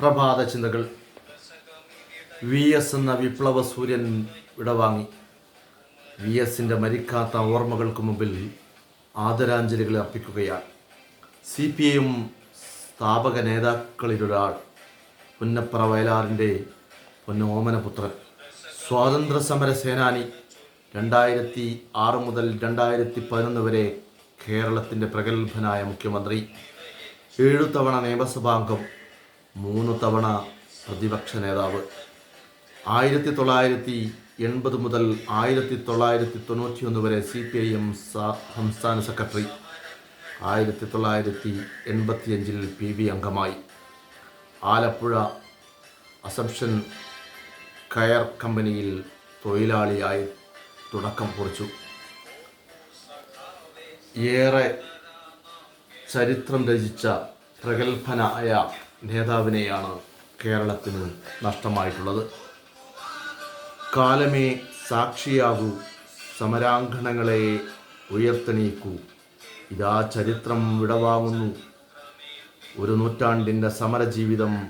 പ്രഭാത ചിന്തകൾ V S എന്ന വിപ്ലവ സൂര്യൻ വിടവാങ്ങി വി എസിന്റെ മരിക്കാത്ത ഓർമ്മകൾക്ക് മുമ്പിൽ ആദരാഞ്ജലികൾ അർപ്പിക്കുകയാണ്. സി പി ഐ എം സ്ഥാപക നേതാക്കളിലൊരാൾ പുന്നപ്ര വയലാറിന്റെ പൊന്നോമനപുത്രൻ. സ്വാതന്ത്ര്യ സമര സേനാനി രണ്ടായിരത്തി ആറ് മുതൽ രണ്ടായിരത്തി പതിനൊന്ന് വരെ കേരളത്തിന്റെ പ്രഗത്ഭനായ മുഖ്യമന്ത്രി. ഏഴു തവണ നിയമസഭാംഗം. മൂന്ന് തവണ പ്രതിപക്ഷ നേതാവ്. ആയിരത്തി തൊള്ളായിരത്തി എൺപത് മുതൽ ആയിരത്തി തൊള്ളായിരത്തി തൊണ്ണൂറ്റിയൊന്ന് വരെ സി പി ഐ എം സംസ്ഥാന സെക്രട്ടറി. ആയിരത്തി തൊള്ളായിരത്തി എൺപത്തിയഞ്ചിൽ പി ബി അംഗമായി. ആലപ്പുഴ അസംഷൻ കയർ കമ്പനിയിൽ തൊഴിലാളിയായി തുടക്കം കുറിച്ചു. ഏറെ ചരിത്രം രചിച്ച പ്രഗത്ഭനായ നേതാവിനെയാണ് കേരളത്തിന് നഷ്ടമായിട്ടുള്ളത്. കാലമേ സാക്ഷിയാകൂ സമരാങ്കണങ്ങളെ ഉയർത്തെണീക്കൂ. ഇതാ ചരിത്രം വിടവാങ്ങുന്നു. ഒരു നൂറ്റാണ്ടിന്റെ സമരജീവിതം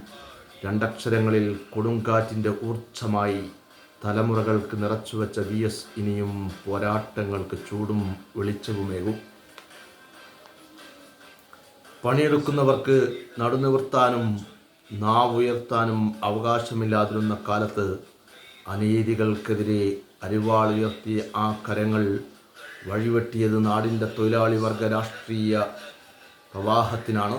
രണ്ടക്ഷരങ്ങളിൽ കൊടുങ്കാറ്റിന്റെ ഊർച്ഛമായി തലമുറകൾക്ക് നിറച്ചുവെച്ച വി എസ് ഇനിയും പോരാട്ടങ്ങൾക്ക് ചൂടും വെളിച്ചവുമേകും. പണിയെടുക്കുന്നവർക്ക് നടുനിവർത്താനും നാവുയർത്താനും അവകാശമില്ലാതിരുന്ന കാലത്ത് അനീതികൾക്കെതിരെ അരിവാളുയർത്തിയ ആ കരങ്ങൾ വഴിവെട്ടിയത് നാടിന്റെ തൊഴിലാളി വർഗ രാഷ്ട്രീയ പ്രവാഹത്തിനാണ്.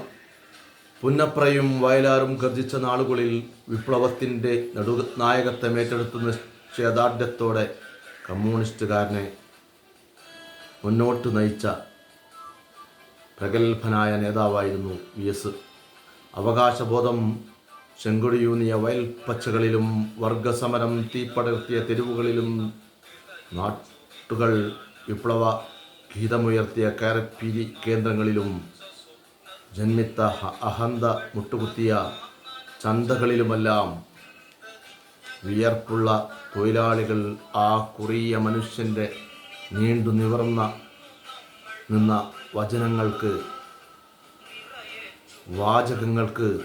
പുന്നപ്രയും വയലാറും ഗർജിച്ച നാളുകളിൽ വിപ്ലവത്തിന്റെ നടു നായകത്വം ഏറ്റെടുത്ത നിശ്ചയദാർഢ്യത്തോടെ കമ്മ്യൂണിസ്റ്റുകാരനെ മുന്നോട്ട് നയിച്ച പ്രഗത്ഭനായ നേതാവായിരുന്നു വി എസ് അവകാശബോധം ചെങ്കൊടിയൂന്നിയ വയൽപ്പച്ചകളിലും വർഗസമരം തീപ്പടർത്തിയ തെരുവുകളിലും നാട്ടുകൾ വിപ്ലവ ഗീതമുയർത്തിയ കയറപ്പിരി കേന്ദ്രങ്ങളിലും ജന്മിത്ത അഹന്ത മുട്ടുകുത്തിയ ചന്തകളിലുമെല്ലാം വിയർപ്പുള്ള തൊഴിലാളികൾ ആ കുറിയ മനുഷ്യന്റെ നീണ്ടു നിവർന്ന നിന്ന വചനങ്ങൾക്ക് വാചകങ്ങൾക്ക്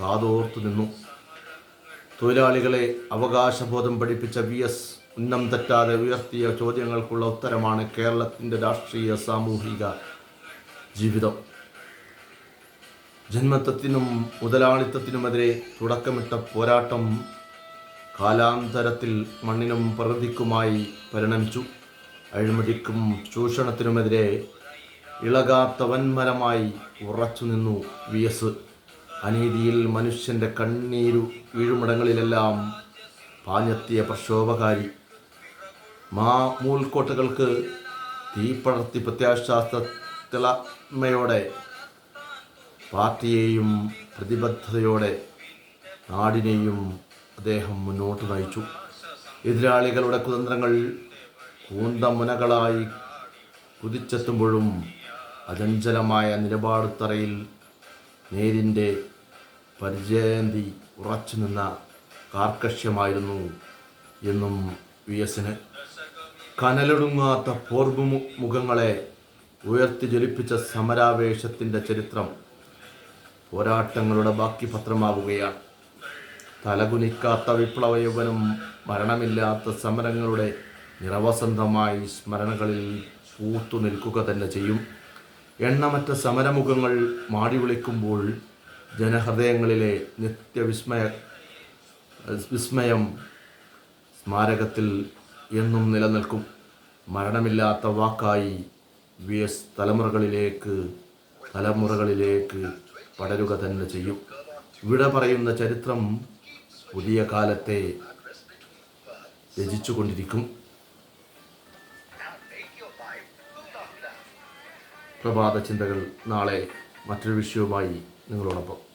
കാതോർത്തു നിന്നു. തൊഴിലാളികളെ അവകാശബോധം പഠിപ്പിച്ച വി എസ് ഉന്നം തെറ്റാതെ ഉയർത്തിയ ചോദ്യങ്ങൾക്കുള്ള ഉത്തരമാണ് കേരളത്തിന്റെ രാഷ്ട്രീയ സാമൂഹിക ജീവിതം. ജന്മത്വത്തിനും മുതലാളിത്തത്തിനുമെതിരെ തുടക്കമിട്ട പോരാട്ടം കാലാന്തരത്തിൽ മണ്ണിനും പ്രകൃതിക്കുമായി പരിണമിച്ചു. അഴിമതിക്കും ചൂഷണത്തിനുമെതിരെ ഇളകാത്ത വൻമരമായി ഉറച്ചു നിന്നു വി എസ് അനീതിയിൽ മനുഷ്യന്റെ കണ്ണീരു വീഴുമിടങ്ങളിലെല്ലാം പാഞ്ഞെത്തിയ പ്രക്ഷോഭകാരി. മാ മൂൽക്കോട്ടകൾക്ക് തീപ്പടർത്തി പ്രത്യാശാസ്ത്ര തിളമയോടെ പാർട്ടിയെയും പ്രതിബദ്ധതയോടെ നാടിനെയും അദ്ദേഹം മുന്നോട്ട് നയിച്ചു. എതിരാളികളുടെ കുതന്ത്രങ്ങൾ കൂന്തമുനകളായി കുതിച്ചെത്തുമ്പോഴും അചഞ്ചലമായ നിലപാടുത്തറയിൽ നേരിന്റെ പരിചയന്തി ഉറച്ചു നിന്ന കാർക്കശ്യമായിരുന്നു എന്നും വി എസിന്. കനലൊടുങ്ങാത്ത പോർബു മുഖങ്ങളെ ഉയർത്തി ജ്വലിപ്പിച്ച സമരാവേശത്തിന്റെ ചരിത്രം പോരാട്ടങ്ങളുടെ ബാക്കി പത്രമാവുകയാണ് തലകുനിക്കാത്ത വിപ്ലവ യൗവനം മരണമില്ലാത്ത സമരങ്ങളുടെ നിറവസന്തമായി സ്മരണകളിൽ പൂത്തു നിൽക്കുക തന്നെ ചെയ്യും. എണ്ണമറ്റ സമരമുഖങ്ങൾ മാടി വിളിക്കുമ്പോൾ ജനഹൃദയങ്ങളിലെ നിത്യവിസ്മയ വിസ്മയം സ്മാരകത്തിൽ എന്നും നിലനിൽക്കും. മരണമില്ലാത്ത വാക്കായി വി എസ് തലമുറകളിലേക്ക് തലമുറകളിലേക്ക് പടരുക തന്നെ ചെയ്യും. ഇവിടെ പറയുന്ന ചരിത്രം പുതിയ കാലത്തെ രചിച്ചുകൊണ്ടിരിക്കും. പ്രഭാത ചിന്തകൾ നാളെ മറ്റൊരു വിഷയവുമായി നിങ്ങളോടൊപ്പം.